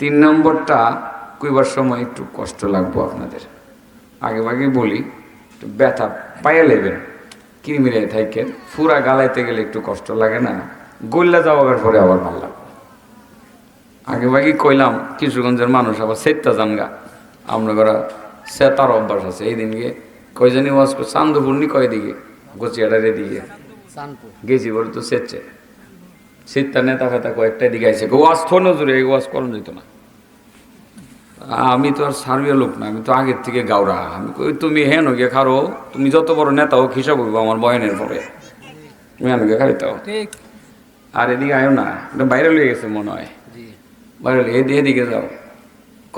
তিন নম্বরটা কইবার সময় একটু কষ্ট লাগবো আপনাদের। আগে আগে বলি একটু ব্যথা পায়ে লেবেন কিরমিরে থাকেন ফুরা গালাইতে গেলে একটু কষ্ট লাগে না গল্লা যাওয়ার পরে আবার ভালো লাগবে আগে বাকি কইলাম কিশোরগঞ্জের মানুষ আবার সেত্তা জানগা আমরা করা সেতার অভ্যাস আছে এই দিনকে কই জানি ওয়াজ চান্দপুর্ণি কয় দিকে গোচিয়াটারে দিকে গেছি বলে তো সেচ্ছে। শীতটা নেতা ফেতা কয়েকটা দিকে আছে ওয়াজ থনো জুড়ে এই ওয়াজ করণ যেত না। আমি তো আর সার্বিয়া লোক না আমি তো আগের থেকে গাওরা। আমি কই তুমি হেন গিয়ে খারো তুমি যত বড় নেতা হোক হিসাব হইব আমার বয়নের পরে। তুমি হেন গিয়ে খারিতাও ঠিক। আর এদিকে আয়ো না এটা বাইরে লয়ে গেছে মনে হয়। বাইরে এদিকে এদিকে যাও।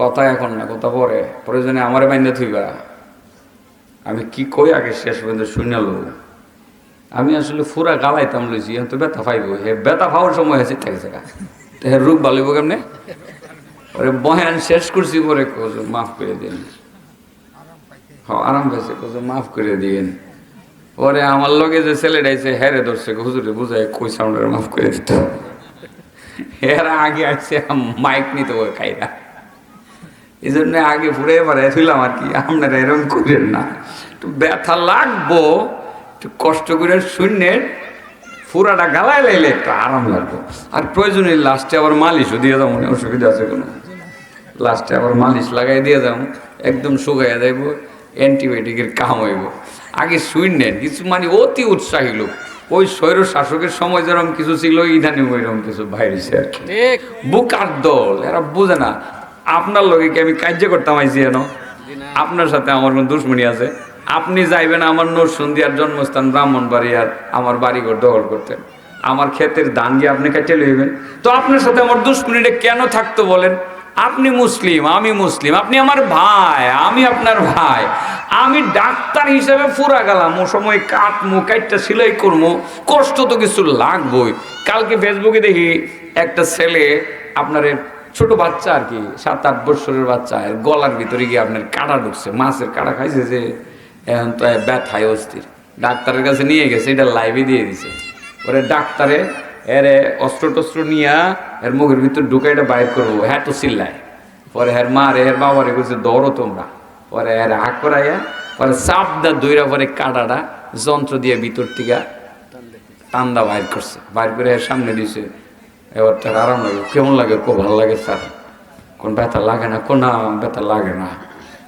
কথা এখন না কথা পরে। প্রয়োজনে আমারে বাইন্দে থইবা। আমি কি কই আগে শেষ পর্যন্ত শুনে লো আমি আসলে ফুরা গালাইতাম লইছি এখন তো ব্যথা পাইব। হে ব্যথা পাওয়ার সময় হয়েছে থাকে থাকা তো হে রূপ বালিব কেমনে? পরে বয়ান শেষ করছি পরে কোজো মাফ করে দিন। হ্যাঁ আরাম পাইছে কোজো মাফ করে দিন। ওরে আমার লগে যে ছেলেটা আছে হেরে ধরছে হুজুরে বুঝায় কই সাউন্ডারে মাফ করে দিত। এর আগে আসছে মাইক নিতে ওই খাইরা। এই জন্য আগে ফুরে এবারে ছিলাম আর কি, আপনারা এরকম করেন না। একটু ব্যথা লাগবো একটু কষ্ট করে শূন্যের ফুরাটা গালায় লাইলে একটু আরাম লাগবে। আর প্রয়োজনে লাস্টে আবার মালিশও দিয়ে যাব না অসুবিধা আছে কোনো। লাস্টে আবার মালিশ লাগাই দিয়ে যাব একদম শুকাইয়া যাইব অ্যান্টিবায়োটিকের কাম হইব। আগে শূন্যের কিছু মানে অতি উৎসাহী লোক। ওই স্বৈর শাসকের সময় যেরকম কিছু ছিল ইদানিং ওইরকম কিছু বাইরেছে আর কি। বুকার দল এরা বোঝে না। আপনার লগে কি আমি কার্য করতাম আইছি যেন আপনার সাথে আমার কোনো দুশ্মনী আছে? আপনি যাইবেন আমার নোট সন্ধিয়ার জন্মস্থান ব্রাহ্মণবাড়ি আর আমার বাড়িঘর দখল করতেন আমার ক্ষেতের ধান গিয়ে আপনি কেটে লইবেন। তো আপনার সাথে আমার দুশ্মনীটা কেন থাকতো বলেন? আপনি মুসলিম, আমি মুসলিম, আপনি আমার ভাই, আমি আপনার ভাই। আমি ডাক্তার হিসেবে ফুরা গেলাম, ও সময় কাটমু কাটটা সেলাই করব কষ্ট তো কিছু লাগবই। কালকে ফেসবুকে দেখি একটা ছেলে আপনার ছোট বাচ্চা আর কি, সাত আট বছরের বাচ্চা গলার ভিতরে গিয়ে আপনার কাটা ঢুকছে, মাছের কাটা খাইছে যে। এখন তো ব্যথায় অস্থির। ডাক্তারের কাছে নিয়ে গেছে, এটা লাইভে দিয়ে দিছে। ওরে ডাক্তারে এর অস্ত্র টস্ত্র নিয়া এর মুখের ভিতর ঢুকে এটা বাইর করব হ্যাঁ তো চিল্লায়। পরে এর মা রে, এর বাবা রে কইছে, দৌড়ো তোমরা। পরে এর হাক করাইয়া পরে চাপ দা দইরা পরে কাটাটা যন্ত্র দিয়ে ভিতর থেকে টান্দা বাইর করছে। বাইর করে এর সামনে দিছে, এবার তার আরাম লাগে, কেমন লাগে? খুব ভালো লাগে, স্যার। কোন ব্যথা লাগে না? কোন ব্যথা লাগে না।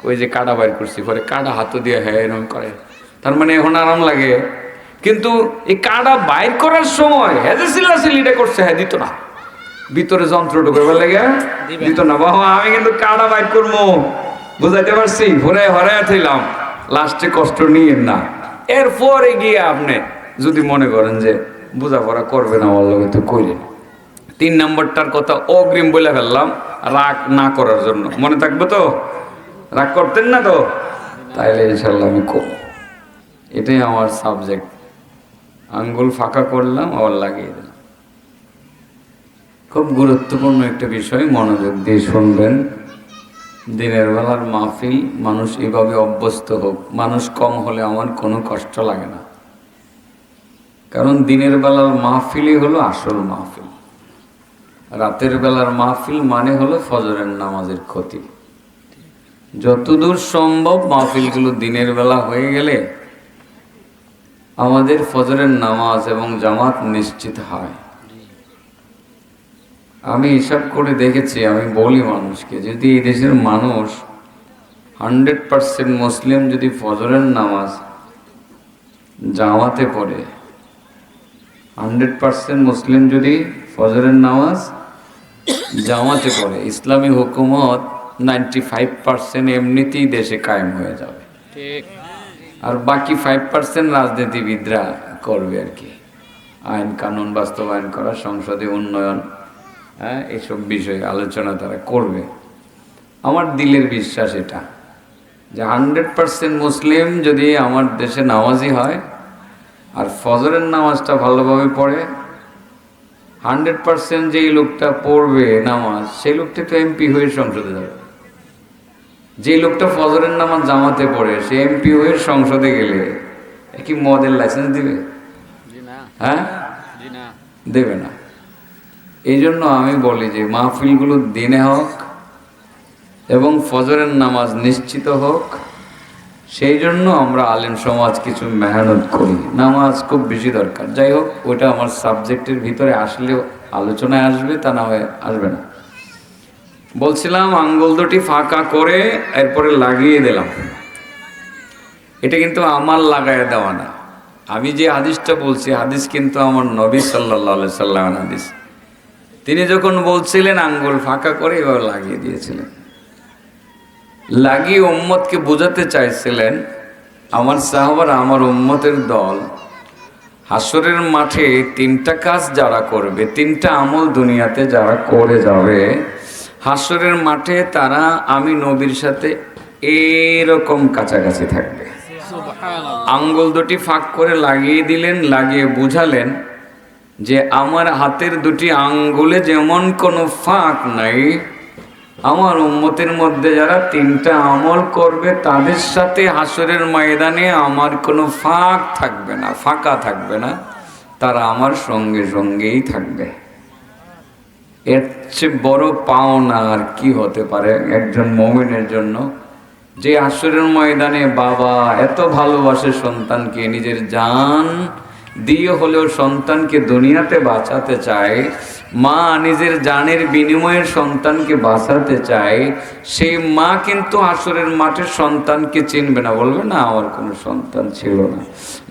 ওই যে কাটা বাইর করছি পরে কাটা হাত দিয়ে হ্যাঁ এরকম করে। তার মানে এখন আরাম লাগে। কিন্তু এই কাটা বাইর করার সময় হ্যাঁ যে সিল্লাসিলিটা করছে হ্যাঁ দিত না। ভিতরে যন্ত্র ঢুকে লেগে দিবে। দিত না। বাবা আমি কিন্তু কাটা বাইর করব। বুঝাইতে পারছি? ভরে হরাই থইলাম লাস্টে কষ্ট নিয়েন না। এরপরে গিয়ে আপনি যদি মনে করেন যে বোঝাপড়া করবেন আমার লগে তো কইলেন তিন নম্বরটার কথা অগ্রিম বলে ফেললাম রাগ না করার জন্য। মনে থাকবে তো? রাগ করতেন না তো? তাইলে ইনশাল্লাহ আমি করব এটাই আমার সাবজেক্ট আঙ্গুল ফাঁকা করলাম, আবার লাগিয়ে দিলাম। খুব গুরুত্বপূর্ণ একটা বিষয়, মনোযোগ দিয়ে শুনবেন। দিনের বেলার মাহফিল, মানুষ এভাবে অভ্যস্ত হোক, মানুষ কম হলে আমার কোনো কষ্ট লাগে না। কারণ দিনের বেলার মাহফিলই হলো আসল মাহফিল। রাতের বেলার মাহফিল মানে হলো ফজরের নামাজের ক্ষতি। যতদূর সম্ভব মাহফিলগুলো দিনের বেলা হয়ে গেলে আমাদের ফজরের নামাজ এবং জামাত নিশ্চিত হয়। আমি হিসাব করে দেখেছি, আমি বলি মানুষকে, যদি এই দেশের মানুষ হান্ড্রেড পার্সেন্ট মুসলিম যদি ফজরের নামাজ জামাতে পড়ে, হান্ড্রেড পার্সেন্ট মুসলিম যদি ফজরের নামাজ জামাতে পড়ে, ইসলামী হুকুমত নাইনটি ফাইভ পার্সেন্ট এমনিতেই দেশে কায়েম হয়ে যাবে। ঠিক। আর বাকি ফাইভ পার্সেন্ট রাজনীতিবিদরা করবে আর কি। আইন কানুন বাস্তবায়ন করা সংসদে উন্নয়ন হ্যাঁ এসব বিষয়ে আলোচনা তারা করবে। আমার দিলের বিশ্বাস এটা যে হান্ড্রেড পার্সেন্ট মুসলিম যদি আমার দেশে নামাজি হয় আর ফজরের নামাজটা ভালোভাবে পড়ে হান্ড্রেড পার্সেন্ট যেই লোকটা পড়বে নামাজ সেই লোকটা তো এমপি হয়ে সংসদে যাবে। যে লোকটা ফজরের নামাজ জামাতে পড়ে সে এমপি হয়ে সংসদে গেলে কি মদের লাইসেন্স দিবে? হ্যাঁ? দেবে না। এই জন্য আমি বলি যে মাহফিলগুলো দিনে হোক এবং ফজরের নামাজ নিশ্চিত হোক সেই জন্য আমরা আলেম সমাজ কিছু মেহনত করি। নামাজ খুব বেশি দরকার। যাই হোক ওটা আমার সাবজেক্টের ভিতরে আসলেও আলোচনায় আসবে তা না হয়ে আসবে না। বলছিলাম, আঙ্গুল দুটি ফাঁকা করে এরপরে লাগিয়ে দিলাম। এটা কিন্তু আমার লাগায় দেওয়া না। আমি যে হাদিসটা বলছি, হাদিস কিন্তু আমার নবী সাল্লা সাল্লাম হাদিস। তিনি যখন বলছিলেন, আঙ্গুল ফাঁকা করে এবার লাগিয়ে দিয়েছিলেন। লাগিয়ে উম্মতকে বোঝাতে চাইছিলেন, আমার সাহাবার, আমার উম্মতের দল, হাসরের মাঠে তিনটা কাজ যারা করবে, তিনটা আমল দুনিয়াতে যারা করে যাবে হাসরের মাঠে তারা আমি নবীর সাথে এরকম কাছাকাছি থাকবে। আঙ্গুল দুটি ফাঁক করে লাগিয়ে দিলেন লাগিয়ে বুঝালেন যে আমার হাতের দুটি আঙ্গুলে যেমন কোনো ফাঁক নাই আমার উম্মতের মধ্যে যারা তিনটা আমল করবে তাদের সাথে হাসরের ময়দানে আমার কোনো ফাঁক থাকবে না ফাঁকা থাকবে না। তারা আমার সঙ্গে সঙ্গেই থাকবে। এর চেয়ে বড় পাওনা আর কি হতে পারে একজন মমিনের জন্য? যে আসরের ময়দানে বাবা এত ভালোবাসে সন্তানকে, নিজের জান দিয়ে হলেও সন্তানকে দুনিয়াতে বাঁচাতে চায় মা নিজের জানের বিনিময়ের সন্তানকে বাঁচাতে চায় সেই মা কিন্তু আসরের মাঠে সন্তানকে চিনবে না। বলবে, না, আমার কোনো সন্তান ছিল না।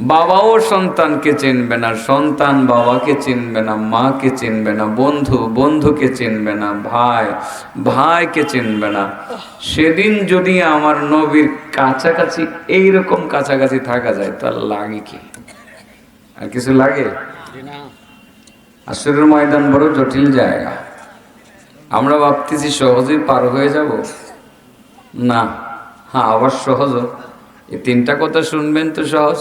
বাবাও সন্তানকে চিনবে না। সন্তান বাবাকে চিনবে না, মাকে চিনবে না, বন্ধু বন্ধুকে চিনবে না, ভাই ভাইকে চিনবে না। সেদিন যদি আমার নবীর কাছাকাছি এইরকম কাছাকাছি থাকা যায়, তার লাগে কি? আর কিছু লাগে? আসরের ময়দান বড় জটিল জায়গা। আমরা ভাবতেছি সহজেই পার হয়ে যাব। না হ্যাঁ আবার সহজ। এই তিনটা কথা শুনবেন তো সহজ।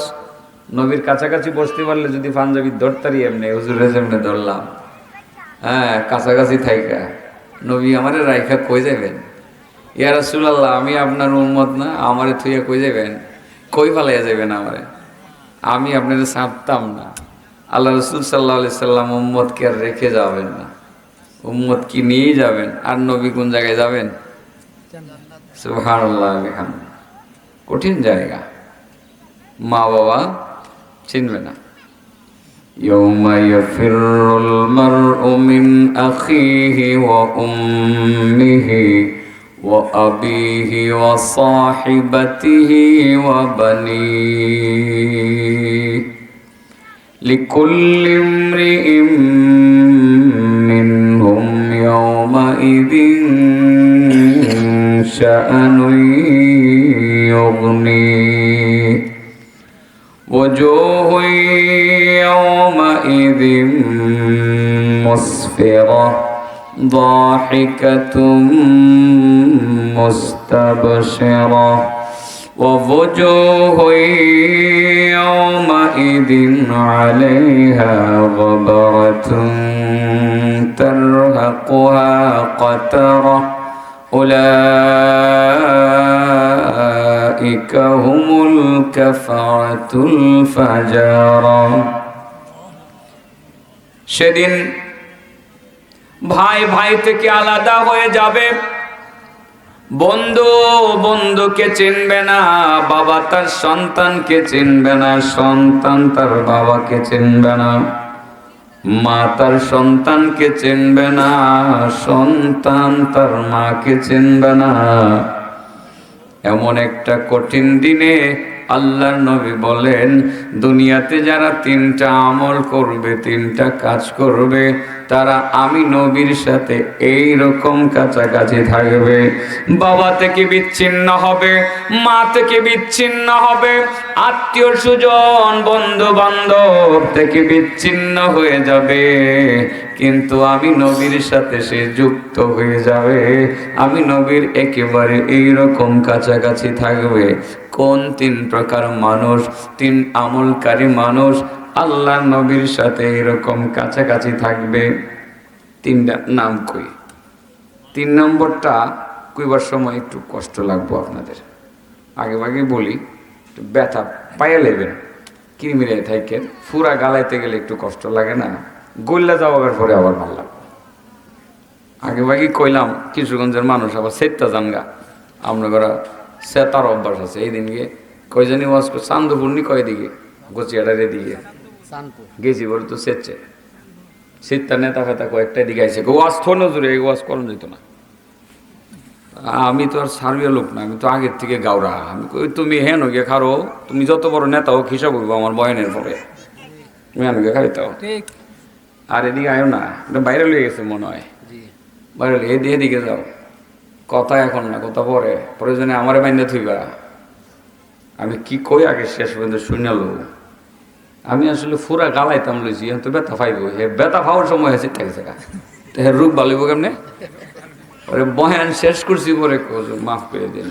নবীর কাছাকাছি বসতে পারলে যদি পাঞ্জাবি ধরতারি এমনি হুজুরে যেমনি ধরলাম। হ্যাঁ কাছাকাছি থাইকা। নবী আমারে রাইখা কই যাবেন ইয়া রাসূলুল্লাহ, আমি আপনার উম্মত না, আমারে থুইয়া কই যাবেন কই ফালাইয়া যাবেন আমারে? আমি আপনাদের ছাপতাম না আল্লাহ রসুল সাল্লাহ সাল্লাম উম্মতকে আর রেখে যাবেন না উম্মত কি নিয়েই যাবেন আর নবী কোন জায়গায় যাবেন সুবহানাল্লাহ বিহামদিহি। কঠিন জায়গা মা বাবা চিনবে না يوم يفر المرء من أخيه وأمه وأبيه وصاحبته وبنيه لكل امرئ منهم يومئذ شأن يغنيه. وجوه يومئذ مسفرة. ضاحكة مستبشرة ووجوه يومئذ عليها غبرة ترهقها قترة أولئك هم الكفرة الفجرة সেদিন ভাই ভাই থেকে আলাদা হয়ে যাবে। বন্ধু, বন্ধুকে চিনবে না, বাবা তার সন্তানকে চিনবে না, সন্তান তার বাবাকে চিনবে না, মা তার সন্তানকে চিনবে না, সন্তান তার মাকে চিনবে না। এমন একটা কঠিন দিনে আল্লাহর নবী বলেন, দুনিয়াতে যারা তিনটা আমল করবে, তিনটা কাজ করবে, তারা আমি নবীর সাথে এই রকম কাছাকাছি থাকবে। বাবা থেকে বিচ্ছিন্ন হবে, মা থেকে বিচ্ছিন্ন হবে, আত্মীয় সুজন বন্ধু বান্ধব থেকে বিচ্ছিন্ন হয়ে যাবে। কিন্তু আমি নবীর সাথে সে যুক্ত হয়ে যাবে। আমি নবীর একেবারে এই রকম কাছাকাছি থাকবে। কোন তিন প্রকার মানুষ, তিন আমলকারী মানুষ? আল্লাহ নবীর সাথে এরকম কাছাকাছি থাকবে। তিনটা নাম কই? তিন নম্বরটা কইবার সময় একটু কষ্ট লাগবো আপনাদের। আগে আগে বলি, একটু ব্যথা পায়ে লেবেন, কিরমিরে থাকেন ফুরা গালাইতে গেলে একটু কষ্ট লাগে না? গল্লা যাওয়ার পরে আবার ভালো লাগবে। আগে বাকি কইলাম কিশোরগঞ্জের মানুষ আবার সেত্তা জানগা। আমরা করা সেতার অভ্যাস আছে এই দিনকে। কই জানি ওয়াজ চান্দপুর্ণি কয় দিকে গোচিয়াটার এদিকে গেছি বলে তো সেচ্ছে সেত্তা নেতা ফেতা কয়েকটা দিকে আইসে ওয়াজ থোর নজরে এই ওয়াজ করণ যেত না। আমি তো আর সার্বিয়া লোক না আমি তো আগের থেকে গাওরা। আমি কই তুমি হেন গিয়ে খারো তুমি যত বড় নেতা হোক হিসাব হইব আমার বয়নের পরে। তুমি হেন গিয়ে খাইতাও ঠিক। আর এদিকে আয়ো না এটা বাইরে লয়ে গেছে মনে হয়। বাইরে এদিকে যাও। কথা এখন না, কথা পরে। প্রয়োজনে আমারে বাইন্দা থইবা। আমি কি কই আগে শেষ পর্যন্ত শুনালো আমি আসলে ফুরা গালাইতাম লইছি, এখন তো ব্যথা পাইব। হে ব্যথা পাওয়ার সময় হয়েছে থাকে থাকা তো হে রূপ ভালিব কেমনে? ওরে বয়ান শেষ করছি পরে কোজ মাফ করে দিন।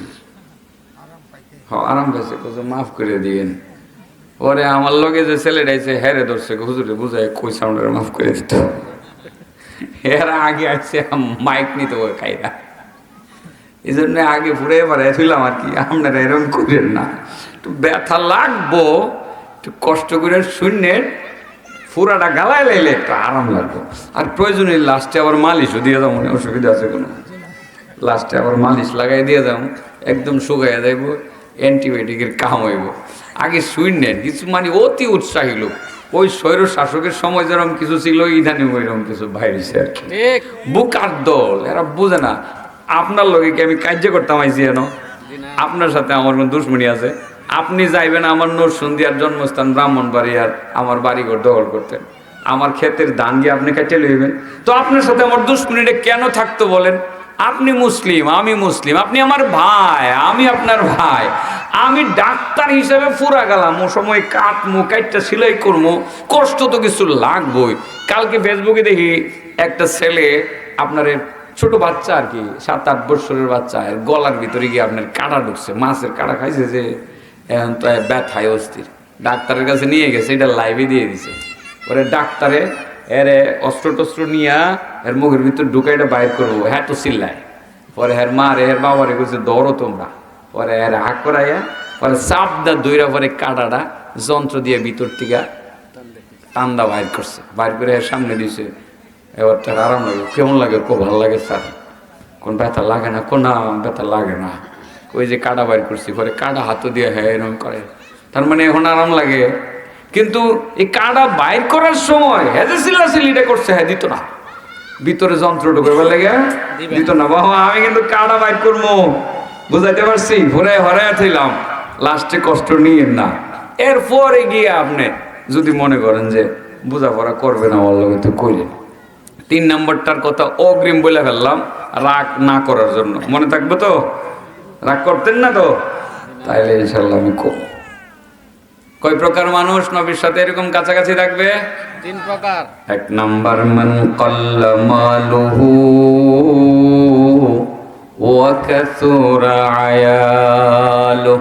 হ্যাঁ আরাম পাইছে কোজ মাফ করে দিন। পরে আমার লগে যে ছেলেটা আছে হেরে ধরছে, হুজুরে বুঝায় কই সাউন্ডের, মাফ করে দিত। এর আগে আসছে, মাইক নিতে ওই খাইরা। এই জন্য আগে ফুরে এবার থইলাম আর কি আপনারা এরকম করেন না। একটু ব্যথা লাগবো একটু কষ্ট করে শূন্যের ফুরাটা গালায় লাইলে একটু আরাম লাগবো। আর প্রয়োজনে লাস্টে আবার মালিশও দিয়ে যাব মনে অসুবিধা আছে কোনো। লাস্টে আবার মালিশ লাগাই দিয়ে যাব একদম শুকাইয়া যাইব অ্যান্টিবায়োটিকের কাম হইব। আগে শূন্যের কিছু মানে অতি উৎসাহী লোক। ওই স্বৈর শাসকের সময় যেরকম কিছু ছিল ইদানিং ওইরকম কিছু বাইরেছে আর কি। বুকার দল এরা বুঝে না আপনার লগে কি আমি কার্য করতাম আইসি যেন আপনার সাথে আমার কোন দুশ্মনী আছে? আপনি যাইবেন আমার নরসুন্দিয়ার জন্মস্থান ব্রাহ্মণবাড়িয়ার আমার বাড়িঘর দখল করতেন আমার ক্ষেতের ধান গিয়ে আপনি কেটে লইবেন। তো আপনার সাথে আমার দুশ্মনীটা কেন থাকতো বলেন? আপনি মুসলিম আমি মুসলিম আপনি আমার ভাই আমি আপনার ভাই। আমি ডাক্তার হিসেবে ফুরা গেলাম ও সময় কাটমু কাটটা সেলাই করব কষ্ট তো কিছু লাগবই। কালকে ফেসবুকে দেখি একটা ছেলে আপনার ছোট বাচ্চা আর কি সাত আট বছরের বাচ্চা, এর গলার ভিতরে গিয়ে আপনার কাটা ঢুকছে, মাছের কাটা খাইছে যে এখন তো ব্যথায় অস্থির। ডাক্তারের কাছে নিয়ে গেছে, এটা লাইভে দিয়ে দিছে। ওরে ডাক্তারে এর অস্ত্র টস্ত্র নিয়া এর মুখের ভিতর ঢুকাইটা বাইর করব হ্যাঁ তো চিল্লায়। পরে হের মা রে হের বাবা রে কইছে দৌড়ো তোমরা। পরে এর হাক করাইয়া, পরে চাপ দা দইরা পরে কাটাটা যন্ত্র দিয়ে ভিতর থেকে টান্দা বাইর করছে। বাইর করে সামনে দিছে। এবার তার আরাম লাগে কেমন লাগে খুব ভালো লাগে স্যার। কোন ব্যথা লাগে না কোন না ব্যথা লাগে না। ওই যে কাটা বাইর করছি পরে কাটা হাতও দিয়ে হ্যাঁ এরকম করে। তার মানে এখন আরাম লাগে। কিন্তু এই কাটা বাইর করার সময় হ্যাঁ যে চিল্লাচিল্লিটা করছে হ্যাঁ দিত না। ভিতরে যন্ত্র ঢুকবে লেগে দিত না। বাবা আমি কিন্তু কাটা বাইর করব। বুঝাইতে পারছি? ভরে হরে থইলাম। লাস্টে কষ্ট নিয়েন না। এরপরে গিয়ে আপনি যদি মনে করেন যে বোঝাপড়া করবেন আমার লগে তো কইলেন তিন নম্বরটার কথা অগ্রিম বলে ফেললাম রাগ না করার জন্য। মনে থাকবে তো? রাগ করতেন না তো? তাইলে ইনশাল্লাহ আমি কম কয় প্রকার মানুষ নবীর সাথে এরকম কাছাকাছি থাকবে? তিন প্রকার। এক নাম্বার মান কল্লামালুহু ওয়া কাসুরা আয়ালু।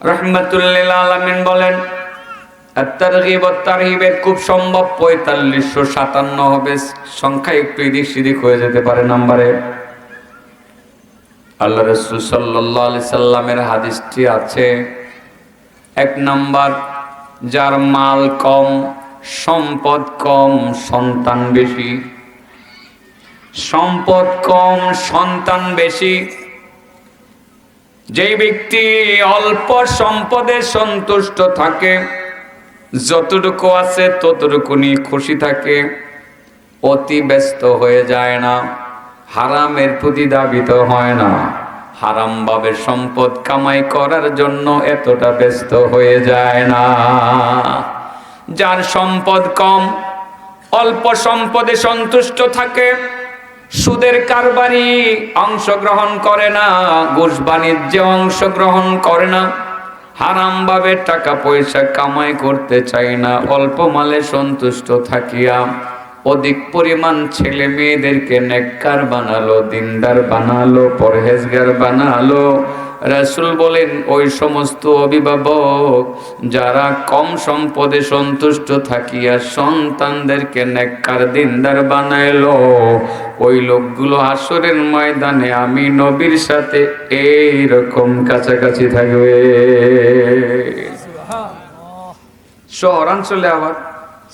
রাহমাতুল্লিল আলামিন বলেন খুব সম্ভব, পঁয়তাল্লিশশো সাতান্ন হবে। সংখ্যা একটু এদিক সেদিক হয়ে যেতে পারে নাম্বারে। আল্লাহ রসুল সাল্লাহ আলি সাল্লামের হাদিসটি আছে। এক নাম্বার, যার মাল কম, সম্পদ কম, সন্তান বেশি। সম্পদ কম, সন্তান বেশি। যেই ব্যক্তি অল্প সম্পদে সন্তুষ্ট থাকে যতটুকু আছে ততটুকু নিয়ে খুশি থাকে। অতি ব্যস্ত হয়ে যায় না। হারামের প্রতি দাবিত হয় না। হারাম ভাবে সম্পদ কামাই করার জন্য এতটা ব্যস্ত হয়ে যায় না। যার সম্পদ কম, অল্প সম্পদে সন্তুষ্ট থাকে। সুদের কারবারি অংশগ্রহণ করে না, ঘুষ বাণিজ্যে অংশগ্রহণ করে না। হারাম ভাবে টাকা পয়সা কামাই করতে চাই না, অল্প মালে সন্তুষ্ট থাকিয়া অধিক পরিমাণ ছেলে মেয়েদেরকে নেককার বানালো, দিনদার বানালো, পরহেজগার বানালো। রাসুল বলেন, ওই সমস্ত অভিভাবক যারা কম সম্পদে সন্তুষ্ট থাকিয়া সন্তানদেরকে নেককার দিনদার বানাইলো, ওই লোকগুলো আসরের ময়দানে আমি নবীর সাথে এইরকম কাছাকাছি থাকবে। শহরাঞ্চলে আবার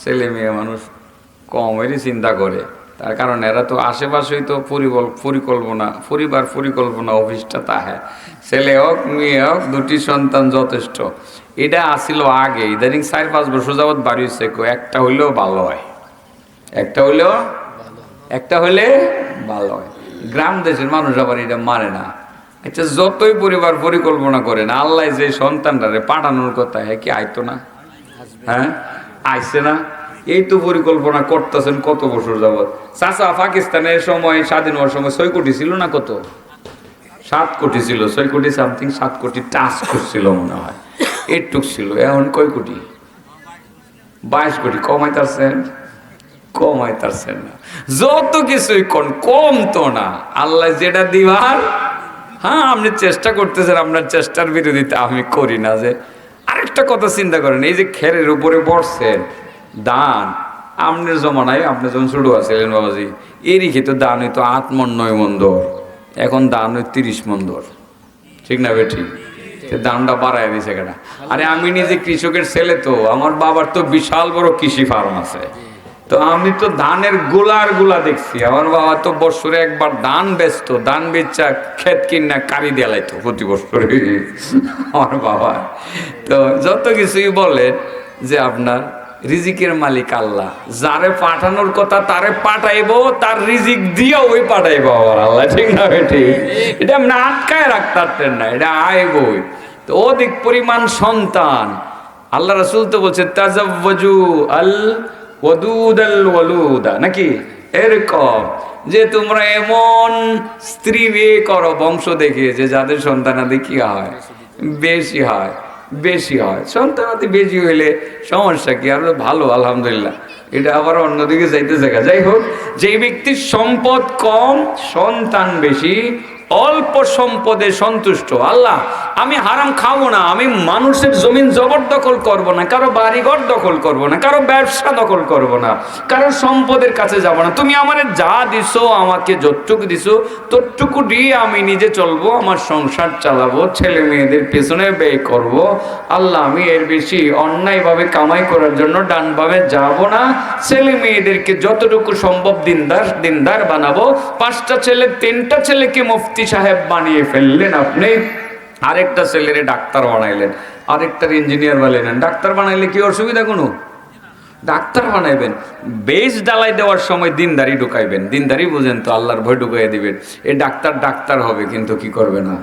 ছেলে মেয়ে মানুষ কমেরই চিন্তা করে। তার কারণ এরা তো আশেপাশেই তো পরিকল্পনা, পরিবার পরিকল্পনা অফিসটা তা হ্যাঁ ছেলে হোক, মেয়ে হোক, দুটি সন্তান যথেষ্ট। এটা আসিল আগে। ইদানিং চার, পাঁচ বছর যাবৎ বাড়ি হচ্ছে একটা হইলেও ভালো হয়। একটা হইলেও একটা হলে ভালো হয়। গ্রাম দেশের মানুষ আবার এটা মানে না। আচ্ছা যতই পরিবার পরিকল্পনা করে না, আল্লাহ যে সন্তানটারে পাঠানোর কথা হ্যাঁ কি আইতো না? হ্যাঁ? আইসে না? এই তো পরিকল্পনা করতেছেন কত বছর যাবৎ। চাচা পাকিস্তানের সময়, স্বাধীন হওয়ার সময় ছয় কোটি ছিল না কত? সাত কোটি ছিল, ছয় কোটি সামথিং সাত কোটি টাচ করছিল মনে হয়। এইটুক ছিল, এখন কয় কোটি? বাইশ কোটি কমাইতারছেন কমাইতারছেন না। যত কিছুই কোন, কম তো না। আল্লাহ যেটা দিবার হ্যাঁ আপনি চেষ্টা করতেছেন, আপনার চেষ্টার বিরোধিতা আমি করি না যে, আরেকটা কথা চিন্তা করেন, এই যে খেরের উপরে বসছেন, দান আপনার জমানায়, আপনি যখন ছোট আছিলেন বাবাজি, এরই খেতে দান হইতো আট মন নয় মন দর এখন দান হয় তিরিশ মন দর ঠিক না বেটি? সে দামটা বাড়ায় দিছে কেনা। আরে আমি নিজে কৃষকের ছেলে তো, আমার বাবার তো বিশাল বড় কৃষি ফার্ম আছে। তো আমি তো ধানের গোলার গোলা দেখছি। আমার বাবা তো বছরে একবার ধান বেচতো, ধান বেচা ক্ষেত কিনা কারি দেলাইতো প্রতি বছরে আমার বাবা তো যত কিছুই বলেন যে আপনার রিজিকের মালিক আল্লাহ। যারে পাঠানোর কথা তারে পাঠাইবো, তার রিজিক দিয়ে ওই পাঠাইব আবার আল্লাহ, ঠিক না ঠিক। এটা আপনি আটকায় রাখতে না, এটা আইবই। তো অধিক পরিমাণ সন্তান। আল্লাহ রাসূল তো বলছে, তাজাওয়াজু আল ওয়াদুদ আল ওয়ালুদা। নাকি? এরকম। যে তোমরা এমন স্ত্রী বিয়ে করো, বংশ দেখে যে যাদের সন্তানাদি কি হয়? বেশি হয়। বেশি হয়। সন্তানাদি বেশি হইলে সমস্যা কি? আর ভালো, আলহামদুলিল্লাহ। এটা আবার অন্যদিকে যাইতে দেখা যাই হোক, যে ব্যক্তির সম্পদ কম, সন্তান বেশি অল্প সম্পদে সন্তুষ্ট। আল্লাহ, আমি হারাম খাব না, আমি মানুষের জমিন জবরদখল করব না, কারও বাড়িঘর দখল করব না, কারও ব্যবসা দখল করব না, কারও সম্পদের কাছে যাব না। তুমি আমার যা দিছো, আমাকে যতটুকু দিছো, ততটুকু দিয়ে আমি নিজে চলবো, আমার সংসার চালাবো, ছেলে মেয়েদের পেছনে ব্যয় করব। আল্লাহ, আমি এর বেশি অন্যায়ভাবে কামাই করার জন্য ডানভাবে যাব না। ছেলে মেয়েদেরকে যতটুকু সম্ভব দিনদার দিনদার বানাবো। পাঁচটা ছেলে, তিনটা ছেলেকে মুফতি সাহেব বানিয়ে ফেললেন আপনি। আরেকটা ছেলেরে ডাক্তার বানাইলেন, আরেকটার ইঞ্জিনিয়ার বানাইলেন। ডাক্তার বানাইলে কি অসুবিধা কোনো? ডাক্তার বানাইবেন। বেশ ডালাই দেওয়ার সময় দিনদারি ঢুকাইবেন। দিনদারি বুঝেন তো, আল্লাহর ভয় ঢুকাই দিবেন। এ ডাক্তার ডাক্তার হবে, কিন্তু কি করবে না?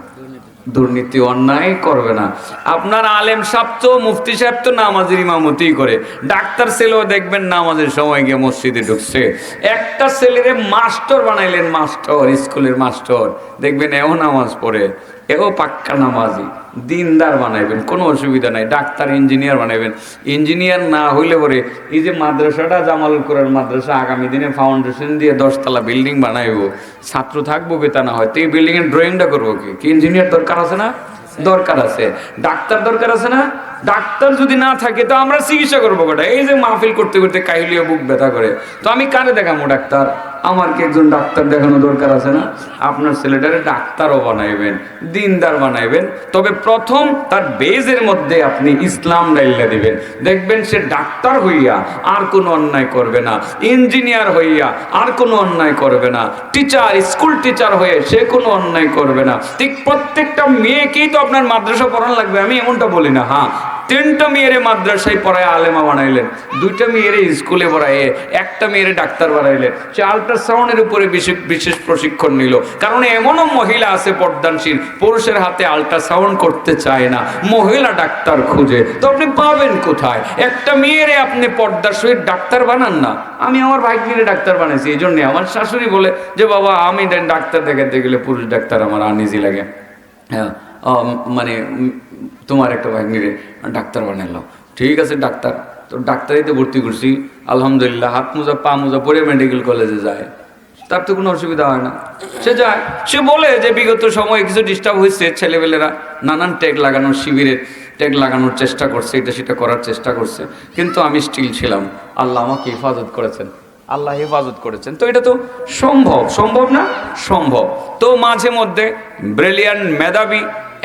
দুর্নীতি অন্যায় করবে না। আপনার আলেম সাহেব তো, মুফতি সাহেব তো নামাজের ইমামতি করে। ডাক্তার ছেলেও দেখবেন নামাজের সময় গিয়ে মসজিদে ঢুকছে। একটা ছেলেরে মাস্টর বানাইলেন মাস্টর, স্কুলের মাস্টর। দেখবেন এও নামাজ পড়ে। এও পাক্কা নামাজি, দিনদার বানাইবেন, কোনো অসুবিধা নাই, ডাক্তার, ইঞ্জিনিয়ার বানাইবেন। ইঞ্জিনিয়ার না হইলে পরে এই যে মাদ্রাসাটা জামাল করার মাদ্রাসা আগামী দিনে ফাউন্ডেশন দিয়ে দশতলা বিল্ডিং বানাইব, ছাত্র থাকব বেতা না হয়, তো এই বিল্ডিংয়ের ড্রয়িংটা করব কি? ইঞ্জিনিয়ার দরকার আছে না? দরকার আছে। ডাক্তার দরকার আছে না? ডাক্তার যদি না থাকে, তো আমরা চিকিৎসা করব কোটা এই যে মাহফিল করতে করতে কাহিলিও বুক ব্যথা করে। তো আমি কারে দেখাবো ডাক্তার? আমার কি একজন ডাক্তার দেখানো দরকার আছে না? আপনার ছেলেটারে ডাক্তারও বানাইবেন, দিনদার বানাইবেন। তবে প্রথম তার বেজের মধ্যে আপনি ইসলাম ডাইল্লা দিবেন। দেখবেন সে ডাক্তার হইয়া আর কোনো অন্যায় করবে না, ইঞ্জিনিয়ার হইয়া আর কোনো অন্যায় করবে না, টিচার, স্কুল টিচার হয়ে সে কোনো অন্যায় করবে না। ঠিক প্রত্যেকটা মেয়েকেই তো আপনার মাদ্রাসা পড়ানো লাগবে, আমি এমনটা বলি না। হ্যাঁ তিনটা মেয়েরে মাদ্রাসায় পড়ায় আলেমা বানাইলেন, দুইটা মেয়েরে স্কুলে পড়াইয়ে একটা মেয়েরে ডাক্তার বানাইলেন। সে আল্ট্রাসাউন্ডের উপরে বিশেষ প্রশিক্ষণ নিল। কারণ এমনও মহিলা আছে পর্দানশীল, পুরুষের হাতে আল্ট্রাসাউন্ড করতে চায় না, মহিলা ডাক্তার খুঁজে। তো আপনি পাবেন কোথায়? একটা মেয়েরে আপনি পর্দার সহিত ডাক্তার বানান না। আমি আমার ভাগ্নিরে ডাক্তার বানাইছি, এই জন্যে আমার শাশুড়ি বলে যে, বাবা, আমি ডাক্তার দেখাতে গেলে পুরুষ ডাক্তার আমার আনিজি লাগে। হ্যাঁ। মানে তোমার একটা ভাগ্নিরে ডাক্তার বানাইলো। ঠিক আছে, ডাক্তার। তো ডাক্তারিতে ভর্তি করছি। আলহামদুলিল্লাহ, হাত মোজা, পা মোজা পরে মেডিকেল কলেজে যায়। তার তো কোনো অসুবিধা হয় না। সে যায়। সে বলে যে, বিগত সময়ে কিছু ডিস্টার্ব হয়েছে ছেলেবেলেরা নানান ট্যাগ লাগানোর শিবিরের ট্যাগ লাগানোর চেষ্টা করছে, এটা সেটা করার চেষ্টা করছে। কিন্তু আমি স্টিল ছিলাম। আল্লাহ আমাকে হেফাজত করেছেন। আল্লাহ হেফাজত করেছেন। তো এটা তো সম্ভব। সম্ভব না? সম্ভব। তো মাঝে মধ্যে ব্রিলিয়ান্ট মেধাবী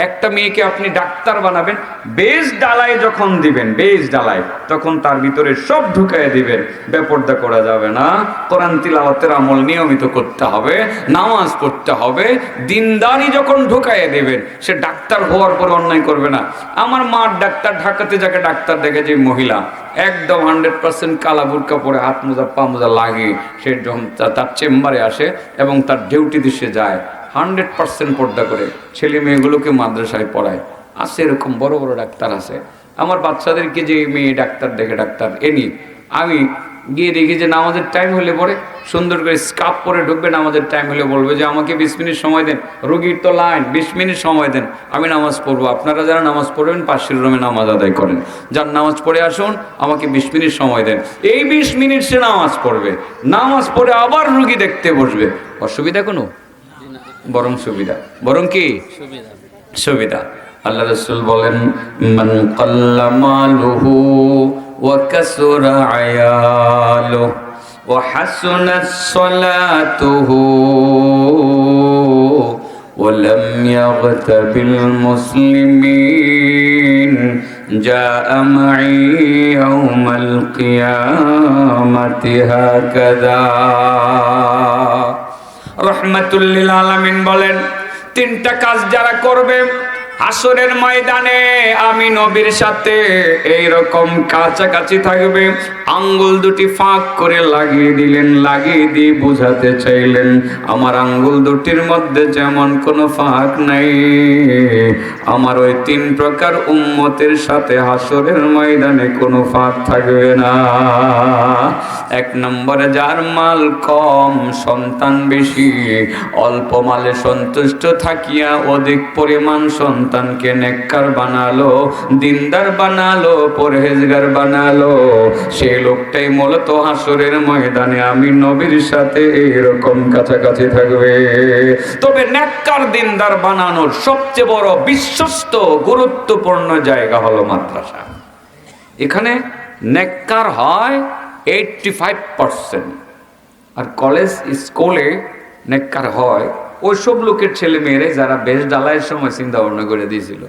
একটা মেয়েকে আপনি ডাক্তার বানাবেন, বেশ ডালায় যখন দিবেন, বেশ ডালায়, তখন তার ভিতরে সব ঢুকায় দিবেন, বেপর্দা করা যাবে না। কোরআন তিলাওয়াতের আমল নিয়মিত করতে হবে, নামাজ পড়তে হবে, দিনদারি যখন ঢুকায় দেবেন, সে ডাক্তার হওয়ার পর অন্যায় করবে না। আমার মার ডাক্তার, ঢাকাতে যাকে ডাক্তার দেখে যে মহিলা, একদম হান্ড্রেড পার্সেন্ট কালা বুরকা পরে হাত মোজা, পা মোজা লাগে সে তার চেম্বারে আসে এবং তার ডিউটিতে সে যায় হান্ড্রেড পার্সেন্ট পর্দা করে ছেলে মেয়েগুলোকে মাদ্রাসায় পড়ায়। আছে এরকম বড় বড় ডাক্তার আছে। আমার বাচ্চাদেরকে যে মেয়ে ডাক্তার, দেখে ডাক্তার এনি আমি গিয়ে দেখি যে নামাজের টাইম হলে পরে সুন্দর করে স্কাপ পরে ঢুকবে, নামাজের টাইম হলে বলবে যে আমাকে বিশ মিনিট সময় দেন। রুগীর তো লাইন, বিশ মিনিট সময় দেন। আমি নামাজ পড়ব। আপনারা যারা নামাজ পড়বেন, পাশের রুমে নামাজ আদায় করেন। যার নামাজ পড়ে আসুন, আমাকে বিশ মিনিট সময় দেন। এই বিশ মিনিট সে নামাজ পড়বে। নামাজ পড়ে আবার রুগী দেখতে বসবে। অসুবিধা কোনো? বরং সুবিধা বরং কি সুবিধা আল্লাহ রসুল বলেন মান কল্লামালুহু ওয়া কাসুরা আয়ালু ওয়া হাসুনাত সালাতুহু ولم يغتب المسلمين جاء معي يوم القيامة هكذا রহমাতুল্লিল আলামিন বলেন তিনটা কাজ যারা করবে হাসরের ময়দানে আমি নবীর সাথে এই রকম কাছাকাছি থাকবে। আঙ্গুল দুটি ফাঁক করে লাগিয়ে দিলেন, লাগিয়ে দিয়ে বুঝাতে চাইলেন, আমার আঙ্গুল দুটির মধ্যে যেমন কোনো ফাঁক নাই। আমার ওই তিন প্রকার উম্মতের সাথে হাসরের ময়দানে কোনো ফাঁক থাকবে না। এক নম্বরে যার মাল কম, সন্তান বেশি, অল্প মালে সন্তুষ্ট থাকিয়া অধিক পরিমাণ সন্তানকে নেককার বানালো, দিনদার বানালো, পরহেজগার বানালো। সেই লোকটাই মূলত হাসরের ময়দানে, আমি নবীর সাথে এইরকম কাছাকাছি থাকবে। তবে নেককার দিনদার বানানোর সবচেয়ে বড় বিশ্বস্ত, গুরুত্বপূর্ণ জায়গা হলো মাদ্রাসা। এখানে নেককার হয় এইটটি ফাইভ পার্সেন্ট। আর কলেজ, স্কুলে নেককার হয় ওইসব লোকের ছেলে মেয়েরে যারা বেশ ডালাইয়ের সময় চিন্তা ভাবনা করে দিয়েছিল।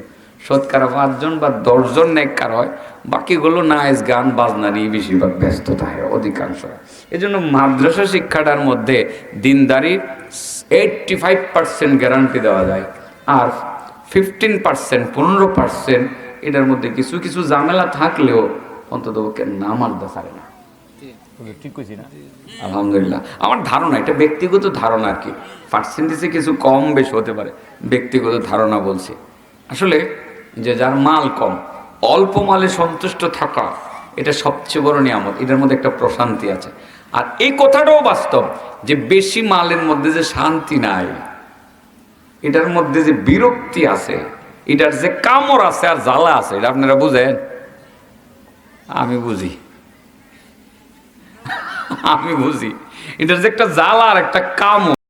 শতকরা পাঁচজন বা দশজন নেককার হয়, বাকিগুলো নাচ, গান, বাজনা নিয়ে বেশিরভাগ ব্যস্ত থাকে অধিকাংশ এই জন্য মাদ্রাসা শিক্ষাটার মধ্যে দিনদারি এইটটি ফাইভ পার্সেন্ট গ্যারান্টি দেওয়া যায় আর ফিফটিন পার্সেন্ট পনেরো পার্সেন্ট এটার মধ্যে কিছু কিছু ঝামেলা থাকলেও অন্তত ওকে নামার দেখায় না। আলহামদুলিল্লাহ। আমার ধারণা, এটা ব্যক্তিগত ধারণা আর কি। পার্সেন্টেজে কিছু কম বেশ হতে পারে, ব্যক্তিগত ধারণা বলছি। আসলে যে যার মাল কম, অল্প মালে সন্তুষ্ট থাকা, এটা সবচেয়ে বড় নিয়ামত। এটার মধ্যে একটা প্রশান্তি আছে। আর এই কথাটাও বাস্তব, যে বেশি মালের মধ্যে যে শান্তি নাই, এটার মধ্যে যে বিরক্তি আছে, এটার যে কামড় আছে আর জ্বালা আছে, এটা আপনারা বুঝেন? আমি বুঝি। আমি বুঝি। এটার যে একটা জ্বালা আর একটা কামড়।